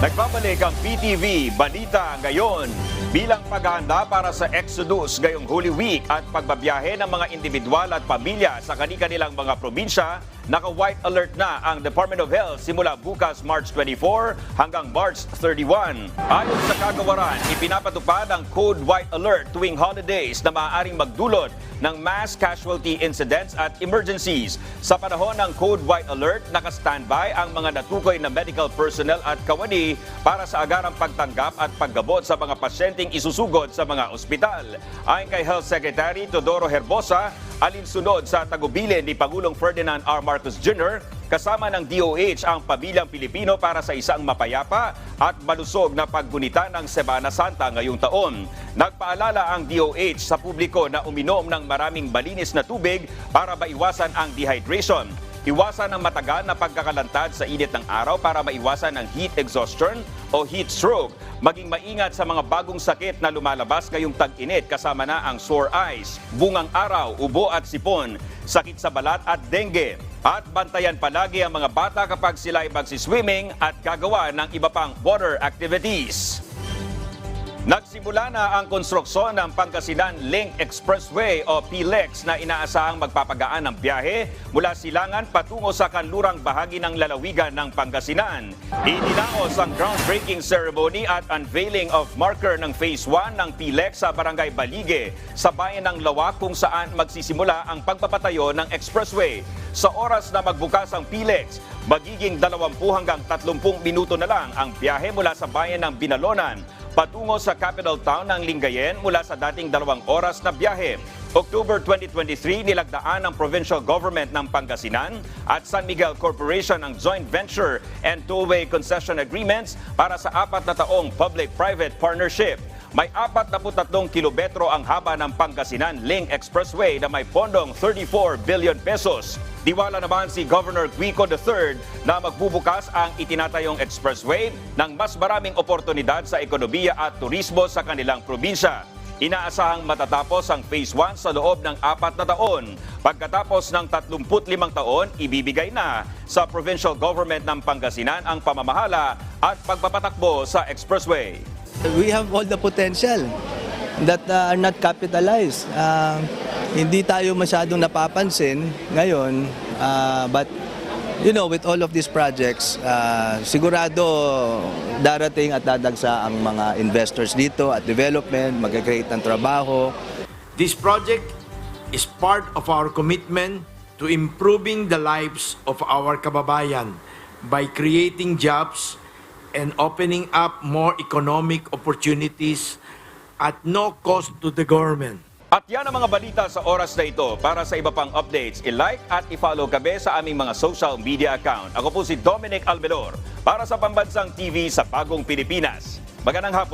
Nagbabalik ang PTV Balita ngayon bilang paghahanda para sa Exodus ngayong Holy Week at pagbabiyahe ng mga individual at pamilya sa kani-kanilang mga probinsya, naka-white alert na ang Department of Health simula bukas March 24 hanggang March 31. Ayon sa kagawaran, ipinapatupad ang Code White Alert tuwing holidays na maaaring magdulot ng mass casualty incidents at emergencies. Sa panahon ng Code White Alert, naka-standby ang mga natukoy na medical personnel at kawani para sa agarang pagtanggap at paggamot sa mga pasyenteng isusugod sa mga ospital. Ayon kay Health Secretary Todoro Herbosa, alinsunod sa tagubilin ni Pangulong Ferdinand R. Marcos Jr., kasama ng DOH ang pamilyang Pilipino para sa isang mapayapa at malusog na paggunita ng Semana Santa ngayong taon. Nagpaalala ang DOH sa publiko na uminom ng maraming malinis na tubig para maiwasan ang dehydration. Iwasan ang matagal na pagkakalantad sa init ng araw para maiwasan ang heat exhaustion o heat stroke. Maging maingat sa mga bagong sakit na lumalabas ngayong tag-init kasama na ang sore eyes, bungang araw, ubo at sipon, sakit sa balat at dengue. At bantayan palagi ang mga bata kapag sila ay magsiswimming at gagawa ng iba pang water activities. Nagsimula na ang konstruksyon ng Pangasinan Link Expressway o PLEX na inaasahang magpapagaan ng biyahe mula Silangan patungo sa kanlurang bahagi ng lalawigan ng Pangasinan. Idinaos ang groundbreaking ceremony at unveiling of marker ng Phase 1 ng PLEX sa Barangay Balige sa bayan ng Lawak kung saan magsisimula ang pagpapatayo ng expressway. Sa oras na magbukas ang PLEX, magiging 20 hanggang 30 minuto na lang ang biyahe mula sa bayan ng Binalonan patungo sa capital town ng Lingayen mula sa dating dalawang oras na biyahe. October 2023, nilagdaan ng provincial government ng Pangasinan at San Miguel Corporation ang joint venture and tollway concession agreements para sa apat na taong public-private partnership. May 43 kilometro ang haba ng Pangasinan Link Expressway na may pondong 34 billion pesos. Diwala naman si Governor Guico III na magbubukas ang itinatayong expressway ng mas maraming oportunidad sa ekonomiya at turismo sa kanilang probinsya. Inaasahang matatapos ang Phase 1 sa loob ng apat na taon. Pagkatapos ng 35 taon, ibibigay na sa provincial government ng Pangasinan ang pamamahala at pagpapatakbo sa expressway. We have all the potential that uh, are not capitalized. Uh, hindi tayo masyadong napapansin ngayon, uh, but you know, with all of these projects, uh, sigurado darating at dadagsa ang mga investors dito at development, mag-create ng trabaho. This project is part of our commitment to improving the lives of our kababayan by creating jobs and opening up more economic opportunities at no cost to the government. At yan ang mga balita sa oras na ito. Para sa iba pang updates, i-like at i-follow kami sa aming mga social media account. Ako po si Dominic Almelor para sa Pambansang TV sa Bagong Pilipinas. Magandang hapon.